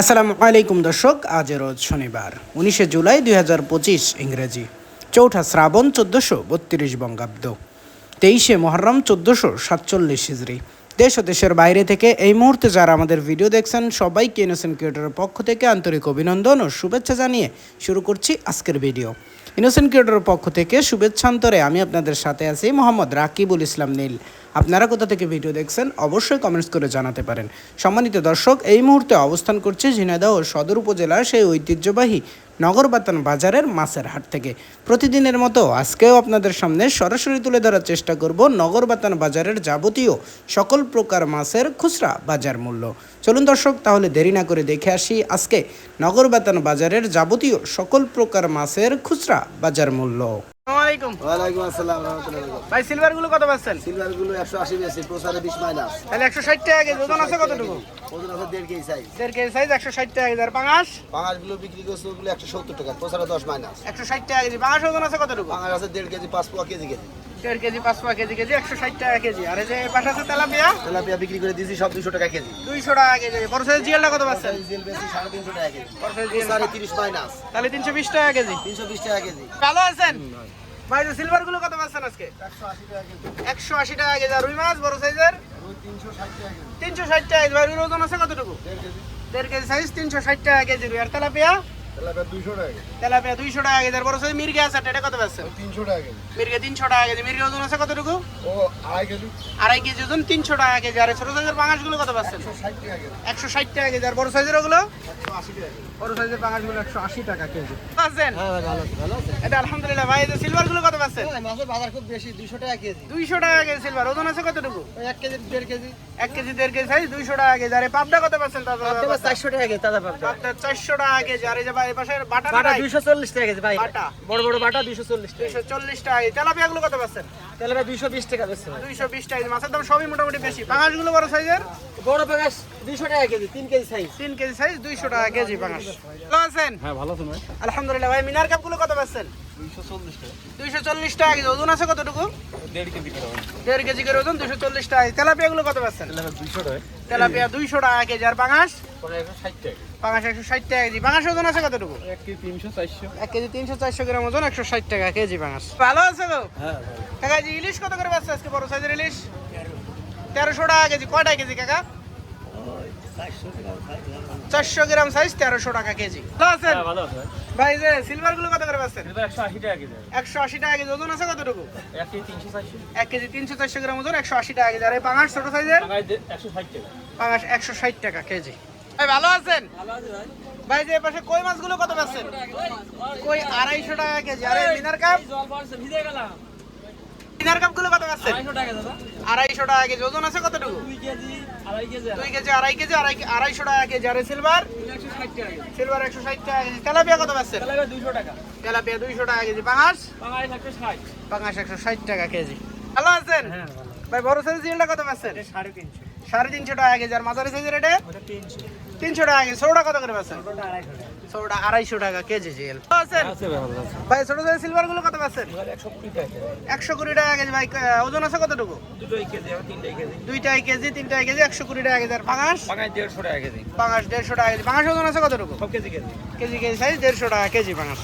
আসসালামু আলাইকুম দর্শক, আজ রোজ শনিবার, উনিশে জুলাই দুই হাজার পঁচিশ ইংরেজি, চৌঠা শ্রাবণ চোদ্দশো বত্রিশ বঙ্গাব্দ, তেইশে মহরম চোদ্দশো সাতচল্লিশ হিজড়ি দেশ ও দেশের বাইরে থেকে এই মুহূর্তে যারা আমাদের ভিডিও দেখছেন, সবাইকে ইনোসেন্ট ক্রিয়েটরের পক্ষ থেকে আন্তরিক অভিনন্দন ও শুভেচ্ছা জানিয়ে শুরু করছি আজকের ভিডিও। ইনোসেন্ট ক্রিয়েটরের পক্ষ থেকে শুভেচ্ছান্তরে আমি আপনাদের সাথে আছি মোহাম্মদ রাকিবুল ইসলাম নীল। আপনারা কোথা থেকে ভিডিও দেখছেন অবশ্যই কমেন্টস করে জানাতে পারেন। সম্মানিত দর্শক, এই মুহূর্তে অবস্থান করছে ঝিনাইদহ সদর উপজেলার সেই ঐতিহ্যবাহী নগরবাতান বাজারের মাছের হাট থেকে। প্রতিদিনের মতো আজকেও আপনাদের সামনে সরাসরি তুলে ধরার চেষ্টা করব নগরবাতান বাজারের যাবতীয় সকল প্রকার মাছের খুচরা বাজার মূল্য। চলুন দর্শক, তাহলে দেরি না করে দেখে আসি আজকে নগরবাতান বাজারের যাবতীয় সকল প্রকার মাছের খুচরা বাজার মূল্য। আসসালামাইকুম ওয়ালাইকুম আসসালাম রহমতুল্লাহ বরকাতুহু। ভাই সিলভারগুলো কত পাচ্ছেন? সিলভারগুলো একশো আশি বেশি প্রসারে বিশ মাইনাস। তাহলে একশো ষাট টাকা কেজি ওজন আছে কতটুকু? ওজন আছে দেড় কেজি সাইজ। দেড় কেজি সাইজ একশো ষাট টাকা কেজি। আর পাঙাশ? পাঙাশগুলো বিক্রি করছে ওগুলো একশো সত্তর টাকা প্রচারে দশ মাইনাস। একশো ষাট টাকা কেজি পাঙাশ ওজন আছে কতটুকু? পাঙাশ আছে দেড় কেজি পাঁচ পোয়া কেজি কেজি। দেড় কেজি পাঁচ পা কেজি কেজি একশো ষাট টাকা কেজি আর এই যে পাশে আছে তেলাপিয়া তেলাপিয়া বিক্রি করে দিয়েছি সব দুশো টাকা কেজি দুইশো টাকা কেজি বড় সাইজ জিয়ালটা কত পাচ্ছেন জিল বেশি সাড়ে তিনশো টাকা কেজি বড় সাইজ জিয়াল প্রসারে তিরিশ মাইনাস তাহলে তিনশো বিশ টাকা কেজি তিনশো বিশ টাকা কেজি ভালো আছেন ভাই সিলভারগুলো কত পাচ্ছেন আজকে একশো আশি টাকা কেজি আর রুই মাছ বড় সাইজের তিনশো ষাট টাকা কেজি তিনশো ষাট টাকা কেজি ভাই রুইর ওজন আছে কতটুকু দেড় কেজি দেড় কেজি সাইজ তিনশো ষাট টাকা কেজি রুই আর তেলাপিয়া তেলাপিয়া দুইশো টাকা কেজি দুইশো মির্গে আছে এটা কত তিনশো টাকা কেজি মির্গে তিনশো টাকা কেজি মির্গে ওজন আছে কতটুকু ও আড়াই কেজি আড়াই কেজি ওজন তিনশো টাকা কেজি আর ছোট সাইজের কত পাচ্ছেন একশো ষাট টাকা কেজি একশো ষাট টাকা কেজি আর বড় সাইজের ওগুলো বড় সাইজের একশো আশি টাকা কেজি হ্যাঁ এটা আলহামদুলিল্লাহ ভাই এই যে সিলভারগুলো কত পাচ্ছেন মাছের বাজার খুব বেশি দুশো টাকা কেজি দুইশো টাকা কেজি সিলভার ওজন আছে ওই এক কেজি দেড় কেজি। এক কেজি দেড় কেজি সাইজ দুইশো টাকা কেজি। আর পাবদা কত পাচ্ছেন চারশো টাকা কেজি চারশো টাকা কেজি। আর যে ভাই পাশে বাটা বাটা দুইশো চল্লিশ টাকা কেজি ভাই। বাটা। বড় বড় বাটা দুইশো চল্লিশ দুইশো চল্লিশ টাকা কেজি। তেলাপিয়া গুলো কত পাচ্ছেন? তাহলে ভাই দুইশো বিশ টাকা বেশি ভাই। দুইশো বিশ টাকা কেজি মাছের দাম সবই মোটামুটি বেশি। পাঙাশগুলো বড় সাইজের? বড় পাঙাশ দুইশো টাকা কেজি তিন কেজি সাইজ। তিন কেজি সাইজ দুইশো টাকা কেজি পাঙাশ ভালো আছেন? হ্যাঁ ভালো আছেন ভাই। আলহামদুলিল্লাহ ভাই মিনার কাপগুলো কত পাচ্ছেন দুইশো চল্লিশ টাকা দুইশো চল্লিশ টাকা কেজি। ওজন আছে কতটুকু? দেড় কেজি করে দেড় কেজি করে ওজন দুইশো চল্লিশ টাকা। তেলাপিয়া গুলো কত পাচ্ছেন তেলাপিয়া 200 টাকা। তেলাপিয়া দুইশো টাকা কেজি আর পাঙাশ? পাঙাশ একশো ষাট টাকা কেজি। পাঙাশ ওজন আছে কতটুকু? এক কেজি তিনশো চারশো। এক কেজি তিনশো চারশো গ্রাম ওজন একশো ষাট টাকা কেজি পাঙাশ। ভালো আছে গো? হ্যাঁ কাকা জি ইলিশ কত করে পাচ্ছে আজকে? বড় সাইজের ইলিশ? তেরোশো টাকা কেজি। কয়টা কেজি কাকা? চারশো গ্রাম সাইজ তেরোশো টাকা কেজি। ভালো আছেন? ভালো আছে ভাই যে সিলভারগুলো কত করে পাচ্ছেন? একশো আশি টাকা কেজি। একশো আশি টাকা কেজি ওজন আছে কতটুকু? এক কেজি তিনশো চারশো এক কেজি তিনশো চারশো গ্রাম ওজন একশো আশি টাকা কেজি। আর এই পাঙাশ ছোট সাইজের? টাকা। পাঙাশ একশো ষাট টাকা কেজি। ভাই ভালো আছেন? ভাই। যে পাশে কই মাছগুলো কত পাচ্ছেন? কই আড়াইশো টাকা কেজি। আর এই মিনার কাপ? মিনার কাপগুলো কত পাচ্ছেন? আড়াইশো টাকা কেজি। ওজন আছে কতটুকু? দুই কেজি আড়াই কেজি। আড়াই আড়াইশো টাকা কেজি। আর সিলভার সিলভার একশো ষাট টাকা কেজি। তেলাপিয়া কত পাচ্ছেন তেলাপিয়া দুইশো টাকা। কেজি। পাঙাশ? পাঙাশ একশো ষাট। টাকা কেজি। ভালো আছেন? ভাই বড় সাইজ কত পাচ্ছেন? সাড়ে তিনশো। সাড়ে তিনশো টাকা কেজি। আর মাঝারি সাইজের এটা? তিনশো। টাকা কেজি। সৌটা কত করে পাচ্ছেন? সৌটা আড়াইশো টাকা। কেজি আছেন ভাই ছোট সাইজ সিলভারগুলো কত পাচ্ছেন? একশো কুড়ি টাকা কেজি। ভাই। ওজন আছে কতটুকু? দুটোই কেজি কেজি। দুইটাই কেজি তিনটাই কেজি একশো কুড়ি টাকা কেজি। আর পাঙাশ? দেড়শো টাকা কেজি। পাঙাশ দেড়শো টাকা কেজি। পাঙাশ ওজন আছে কতটুকু? কেজি কেজি। কেজি কেজি সাইজ দেড়শো টাকা কেজি পাঙাশ।